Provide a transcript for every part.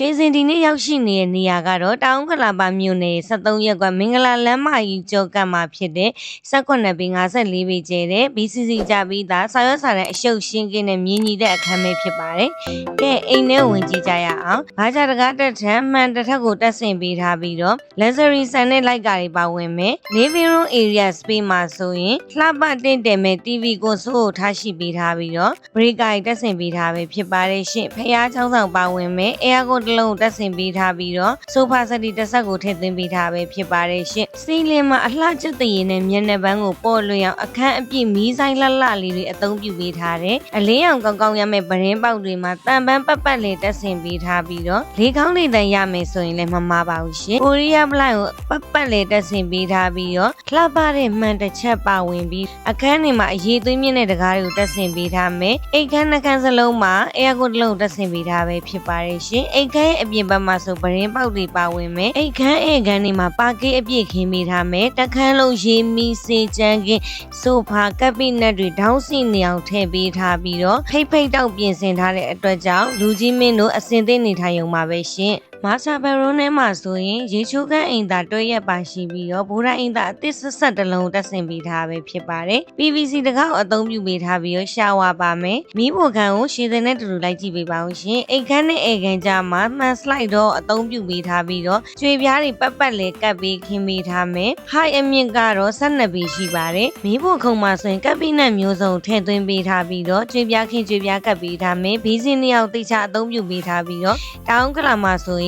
ရွှေစင်ဒီနေ့ရောက်ရှိနေတဲ့နေရာကတော့တောင်ကလာပါမြို့နယ်73ရပ်ကွက်မင်္ဂလာလမ်းမကြီးကျော်ကပ်မှာဖြစ်တဲ့18ပေ54ပေကျဲတဲ့ BCC ကြပြီးသားစာရွက်စာတမ်းအရှုပ်ရှင်းကင်းတဲ့မြင်းကြီးတဲ့အခမ်းပဲဖြစ်ပါတယ်။ကဲအိမ်ထဲဝင်ကြည့်ကြရအောင်။ဘာကြတကားတက်ထမ်းမှန်တစ်ထပ်ကိုတက်ဆင်ပေးထားပြီးတော့ luxury ဆန်တဲ့လိုက်ကာတွေပါဝင်မယ်။ living room area space မှာဆိုရင်လှပတင့်တယ်မဲ့ TV ကိုစိုးကိုထားရှိပေးထားပြီးတော့ breaker တွေတက်ဆင်ပေးထားပဲဖြစ်ပါတယ်ရှင်။ဖះချောင်းဆောင်ပါဝင်မယ်။ air con တစ်လုံးကိုတက်ဆင်ပေးထားပြီးတော့ sofa set ဒီတစ်ဆက်ကိုထည့်သွင်းပေးထားပဲဖြစ်ပါတယ်ရှင်။စီလင်မှာအလှကျက်တည်နဲ့မျက်နှာပန်းကိုပေါ်လွင်အောင်အခန်းအပြည့်မီးဆိုင်လှလှလေးတွေအသုံးပြုပေးထားတယ်။အလင်းရောင်ကောင်းကောင်းရမယ့်ပရင်းပေါက်တွေမှာတန်ပန်းပတ်ပတ်လေးတက်ဆင်ပေးထားပြီးတော့လေကောင်းလေးတန်ရမယ်ဆိုရင်လည်းမမှားပါဘူးရှင်။ကိုရီးယားပလိုက်ကိုပတ်ပတ်လေးတက်ဆင်ပေးထားပြီးတော့လှပတဲ့မှန်တစ်ချက်ပါဝင်ပြီးအခန်းတွေမှာအရေးသွေးမြင့်တဲ့တကားတွေကိုတက်ဆင်ပေးထားမယ်။အိတ်ခမ်းနှခမ်းစလုံးမှာအဲယာကွန်တစ်လုံးတက်ဆင်ပေးထားပဲဖြစ်ပါတယ်ရှင်။အိတ်ခမ်းရဲ့အပြင်ဘက်မှာဆိုပရင်းပေါက်တွေပါဝင်မယ်။အိတ်ခမ်းဧကန်တွေမှာပါကေးအပြည့်ခင်းပေးထားမယ်။တခန်းလုံးရေမီစေချမ်းကင်းဆိုဖာကပ်ပိနက်တွေဒေါင်းစီနေအောင်ထည့်ပေးထားပြီးတော့ဖိတ်ဖိတ်တောက်ပြင်ဆင်ထားတဲ့အတွက်ကြောင့်လူကြီးမင်းတို့အစင်သိနေထိုင်ရုံမှာပဲရှင်။ မာဆာဘရိုနဲ့မှာဆိုရင်ရေချိုးကန်းအိမ်သာတွဲရက်ပါရှိပြီးတော့ဘူရာအိမ်သာအသစ်ဆက်ဆက်တစ်လုံးတက်ဆင်ပေးထားပဲဖြစ်ပါတယ်။ PVC တကောက်အသုံးပြုပေးထားပြီးတော့ရှာဝါပါမယ်။မီးဖိုခန်းကိုရှည်စင်နဲ့တူတူလိုက်ကြည့်ပေးပါဦးရှင်။အိမ်ခန်းနဲ့အိမ်ကန်ကြားမှာမှန်စလိုက်တော့အသုံးပြုပေးထားပြီးတော့ကျွေပြားတွေပတ်ပတ်လေးကပ်ပြီးခင်းပေးထားမယ်။ high အမြင့်ကတော့12ပေရှိပါတယ်။မီးဖိုခုံမှာဆိုရင်ကပ်ပိနက်မျိုးစုံထည့်သွင်းပေးထားပြီးတော့ကျွေပြားခင်းကျွေပြားကပ်ပေးထားမယ်။ဘီးစင်းနှစ်ယောက်တိတ်ချအသုံးပြုပေးထားပြီးတော့တောင်ကလာမှာဆိုရင်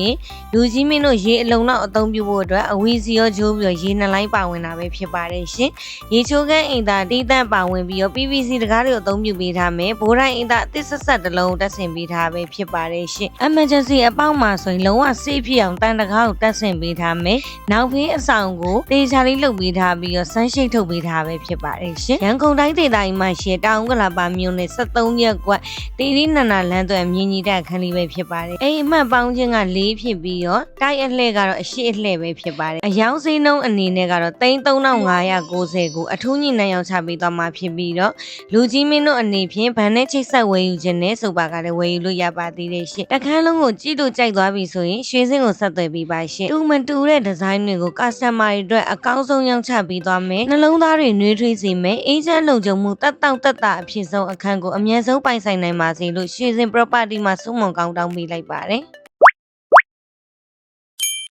လူကြီးမင်းတို့ရေအလုံးလောက်အသုံးပြုဖို့အတွက်အဝီစီရောဂျိုးပြီးတော့ရေနှလိုင်းပါဝင်တာပဲဖြစ်ပါတယ်ရှင်။ရေချိုးကန်းအိမ်သာတိတန့်ပါဝင်ပြီးတော့ PVC တကားတွေကိုအသုံးပြုပေးထားမယ်။ဘိုးတိုင်းအိမ်သာအသစ်ဆက်ဆက်တစ်လုံးတက်ဆင်ပေးထားပဲဖြစ်ပါတယ်ရှင်။ emergency အပေါက်မှာဆိုရင်လုံးဝစေးဖြစ်အောင်တန်တကားကိုတက်ဆင်ပေးထားမယ်။နောက်ဖေးအဆောင်ကိုတေချာလေးလုပ်ပေးထားပြီးတော့ဆန်းရှိတ်ထုတ်ပေးထားပဲဖြစ်ပါတယ်ရှင်။ရန်ကုန်တိုင်းဒေသကြီးမှာရှိတောင်ကလာပါမြို့နယ်73ရပ်ကွက်တီရီနန္နာလမ်းသွဲမြင်းကြီးတက်ခန်းလေးပဲဖြစ်ပါတယ်။အိမ်အမှတ်ပေါင်းခြင်းက၄ဖြစ်ပြီးတော့တိုက်အလှဲ့ကတော့အရှိအလှဲ့ပဲဖြစ်ပါတယ်အယောင်စိနှုံးအနေနဲ့ကတော့3590ကိုအထူးညင်နှံရောက်ချပေးသွားမှာဖြစ်ပြီးတော့လူကြီးမင်းတို့အနေဖြင့်ဗန်နဲ့ချိတ်ဆက်ဝယ်ယူခြင်းနဲ့ဆိုပါကလည်းဝယ်ယူလို့ရပါသေးတယ်ရှင်တခန်းလုံးကိုကြည့်လို့ကြိုက်သွားပြီဆိုရင်ရွှေစင်းကိုဆက်သွယ်ပေးပါရှင်တူမတူတဲ့ဒီဇိုင်းတွေကို customer တွေအတွက်အကောင်းဆုံးရောက်ချပေးသွားမယ်နှလုံးသားတွေနှွေးထွေးစေမယ်အေးချမ်းလုံခြုံမှုတက်တောင့်တက်တာအဖြစ်ဆုံးအခန်းကိုအမြဲဆုံးပိုင်ဆိုင်နိုင်ပါစေလို့ရွှေစင် property မှာစုံမုံကောင်းတောင်းပေးလိုက်ပါတယ်